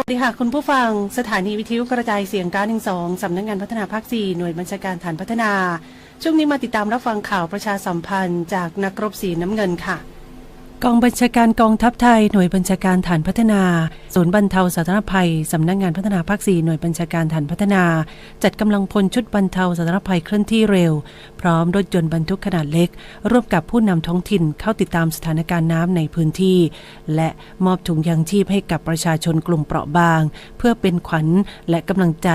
วัสดีค่ะคุณผู้ฟังสถานีวิทยุกระจายเสียงการหนึ่งสองสำนักงงานพัฒนาภาคสี่หน่วยบัญชาการฐานพัฒนา ช่วงนี้มาติดตามรับฟังข่าวประชาสัมพันธ์จากนักรบสีน้ำเงินค่ะ กองบัญชาการกองทัพไทย หน่วยบัญชาการฐานพัฒนา ศูนย์บรรเทาสาธารณภัย สำนักงานพัฒนาภาค4หน่วยบัญชาการฐานพัฒนา จัดกำลังพลชุดบรรเทาสาธารณภัยเคลื่อนที่เร็ว พร้อมรถยนต์บรรทุกขนาดเล็ก ร่วมกับผู้นำท้องถิ่นเข้าติดตามสถานการณ์น้ำในพื้นที่ และมอบถุงยางชีพให้กับประชาชนกลุ่มเปราะบาง เพื่อเป็นขวัญและกำลังใจ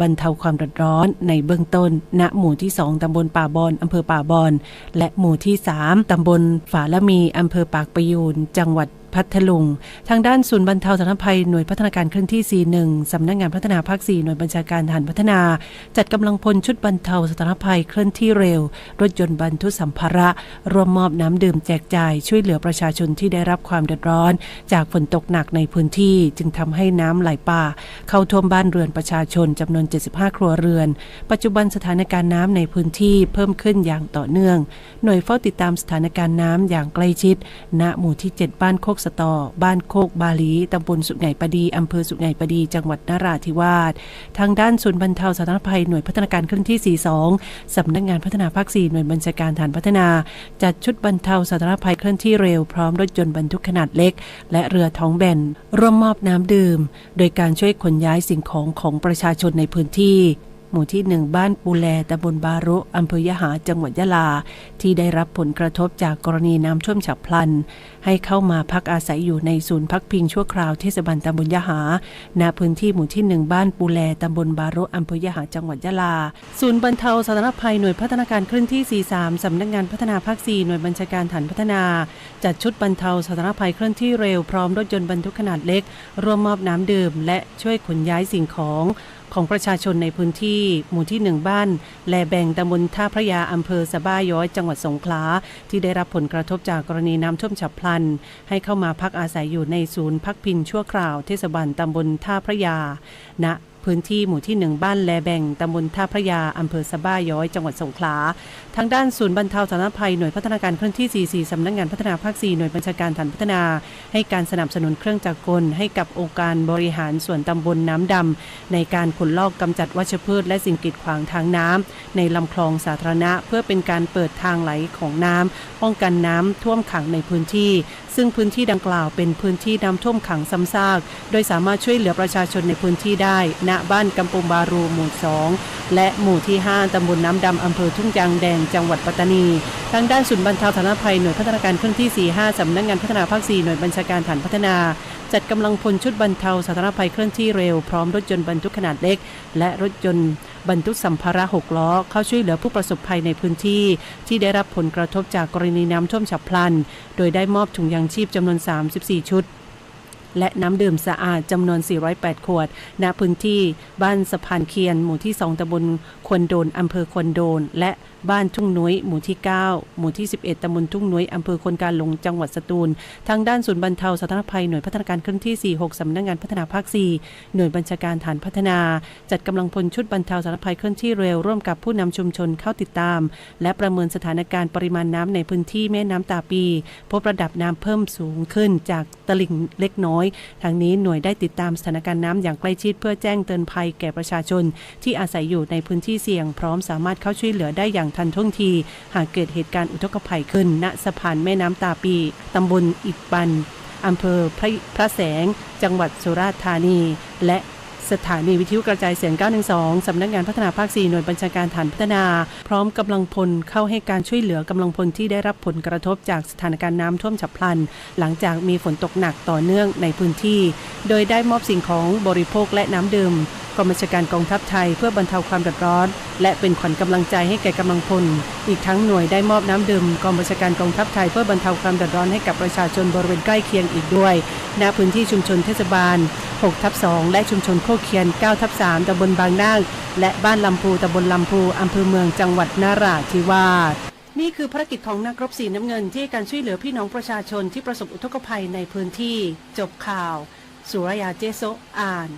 บรรเทาความเดือดร้อนในเบื้องต้น ณหมู่ที่2ตำบลป่าบอนอำเภอป่าบอนและหมู่ที่3ตำบลฝาละมีอำเภอปากประยูนจังหวัด พัทลุง ทางด้านศูนย์บรรเทาสาธารณภัยหน่วยพัฒนาการเคลื่อนที่ 41 สำนักงานพัฒนาภาค 4 หน่วยบัญชาการทหารพัฒนา จัดกำลังพลชุดบรรเทาสาธารณภัยเคลื่อนที่เร็ว รถยนต์บรรทุกสัมภาระรวมมอบน้ำดื่มแจกจ่ายช่วยเหลือประชาชนที่ได้รับความเดือดร้อน จากฝนตกหนักในพื้นที่จึงทำให้น้ำไหลป่า เข้าท่วมบ้านเรือนประชาชนจำนวน 75 ครัวเรือน ปัจจุบันสถานการณ์น้ำในพื้นที่เพิ่มขึ้นอย่างต่อเนื่อง หน่วยเฝ้าติดตามสถานการณ์น้ำอย่างใกล้ชิด ณ หมู่ที่ 7 บ้านโคกสตอ บ้านโคกบาลีตำบลสุไหงปดีอำเภอสุไหงปดี จังหวัดนราธิวาส ทางด้านศูนย์บรรเทาสาธารณภัยหน่วยพัฒนาการเคลื่อนที่ 42 สำนักงานพัฒนาภาค 4 หน่วยบัญชาการฐานพัฒนา จัดชุดบรรเทาสาธารณภัยเคลื่อนที่เร็วพร้อมรถยนต์บรรทุกขนาดเล็ก และเรือท้องแบนร่วมมอบน้ำดื่ม โดยการช่วยขนย้ายสิ่งของของประชาชนในพื้นที่ หมู่ที่หนึ่งบ้านปูแลตำบลบารุอำเภอยะหาจังหวัดยะลา ที่ได้รับผลกระทบจากกรณีน้ำท่วมฉับพลัน ให้เข้ามาพักอาศัยอยู่ในศูนย์พักพิงชั่วคราวเทศบาลตำบลยะหา ณพื้นที่หมู่ที่หนึ่งบ้านปูแลตำบลบารุอำเภอยะหาจังหวัดยะลา ศูนย์บรรเทาสาธารณภัยหน่วยพัฒนาการเคลื่อนที่ 43 สำนักงานพัฒนาภาค 4 หน่วยบัญชาการฐานพัฒนา จัดชุดบรรเทาสาธารณภัยเคลื่อนที่เร็วพร้อมรถยนต์บรรทุกขนาดเล็กร่วมมอบน้ำดื่ม และช่วยขนย้ายสิ่งของ ของประชาชนในพื้นที่ หมู่ที่หนึ่งบ้าน แลแบงตำบลท่าพระยาอำเภอสะบ้าย้อยจังหวัดสงขลาที่ได้รับผลกระทบจากกรณีน้ำท่วมฉับพลัน ให้เข้ามาพักอาศัยอยู่ในศูนย์พักพิงชั่วคราวเทศบาลตำบลท่าพระยาณพื้นที่หมู่ที่ 1 บ้านแลแบงตำบลท่าพระยาอำเภอสะบ้าย้อย จังหวัดสงขลา ทางด้านศูนย์บรรเทาสาธารณภัยหน่วยพัฒนาการเคลื่อนที่ 44 สำนักงานพัฒนาภาค 4 หน่วยบัญชาการฐานพัฒนา ให้การสนับสนุนเครื่องจักรกล ให้กับองค์การบริหารส่วนตำบลน้ำดำในการขนลอกกำจัดวัชพืช และสิ่งกีดขวางทางน้ำในลำคลองสาธารณะ เพื่อเป็นการเปิดทางไหลของน้ำป้องกันน้ำท่วมขังในพื้นที่ ซึ่งพื้นที่ดังกล่าวเป็นพื้นที่น้ำท่วมขังซ้ำซาก โดยสามารถช่วยเหลือประชาชนในพื้นที่ได้ณบ้านกำปงบารูหมู่ 2 และหมู่ที่ 5ตำบลน้ำดำอำเภอทุ่งยางแดงจังหวัดปัตตานี ทางด้านศูนย์บรรเทาสาธารณภัยหน่วยพัฒนาการเคลื่อนที่ 45สำนักงานพัฒนาภาค 4 หน่วยบัญชาการฐานพัฒนา จัดกำลังพลชุดบรรเทาสาธารณภัยเคลื่อนที่เร็วพร้อมรถยนต์บรรทุกขนาดเล็ก และรถยนต์บรรทุกสัมภาระ6ล้อเข้าช่วยเหลือผู้ประสบภัยในพื้นที่ ที่ได้รับผลกระทบจากกรณีน้ำท่วมฉับพลัน โดยได้มอบถุงยางชีพจำนวน 34 ชุด และน้ำดื่มสะอาดจำนวน 408 ขวด ณ พื้นที่บ้านสะพานเคียน หมู่ที่ 2ตำบลควนโดนอำเภอควนโดน และบ้านทุ่งนุ้ยหมู่ที่ 9 หมู่ที่ 11ตำบลทุ่งนุ้ยอำเภอควนการหลง จังหวัดสตูล ทางด้านศูนย์บรรเทาสาธารณภัยหน่วยพัฒนาการเคลื่อนที่ 46สำนักงานพัฒนาภาค 4 หน่วยบัญชาการฐานพัฒนา จัดกำลังพลชุดบรรเทาสาธารณภัยเคลื่อนที่เร็วร่วมกับผู้นำชุมชนเข้าติดตาม และประเมินสถานการณ์ปริมาณน้ำในพื้นที่แม่น้ำตาปี พบระดับน้ำเพิ่มสูงขึ้นจากตลิ่งเล็กน้อยทางนี้หน่วยได้ติดตามสถานการณ์น้ำอย่างใกล้ชิดเพื่อแจ้งเตือนภัยแก่ประชาชน ที่อาศัยอยู่ในพื้นที่เสี่ยง พร้อมสามารถเข้าช่วยเหลือได้อย่างทันท่วงที หากเกิดเหตุการณ์อุทกภัยขึ้น ณสะพานแม่น้ำตาปีตำบลอิปันอำเภอพระพระแสง จังหวัดสุราษฎร์ธานี และ สถานีวิทยุกระจายเสียง 912 สำนักงานพัฒนาภาค 4 หน่วยบัญชาการฐานพัฒนา พร้อมกำลังพลเข้าให้การช่วยเหลือกำลังพลที่ได้รับผลกระทบจากสถานการณ์น้ำท่วมฉับพลัน หลังจากมีฝนตกหนักต่อเนื่องในพื้นที่ โดยได้มอบสิ่งของบริโภคและน้ำดื่ม องบัญชาการกองทัพไทยเพื่อบรรเทาความเดือดร้อน และเป็นขวัญกำลังใจให้แก่กำลังพล อีกทั้งหน่วยได้มอบน้ำดื่มกองบัญชาการกองทัพไทยเพื่อบรรเทาความเดือดร้อนให้กับประชาชนบริเวณใกล้เคียงอีกด้วย ณ พื้นที่ชุมชนเทศบาล6ทับ2และชุมชนโคกเคียน9ทับ3ตำบลบางนางและบ้านลำพูตำบลลำพูอำเภอเมืองจังหวัดนราธิวาสนี่คือภารกิจของนักรบสีน้ำเงินที่การช่วยเหลือพี่น้องประชาชนที่ประสบอุทกภัยในพื้นที่ จบข่าว สุรยาเจโซอ่าน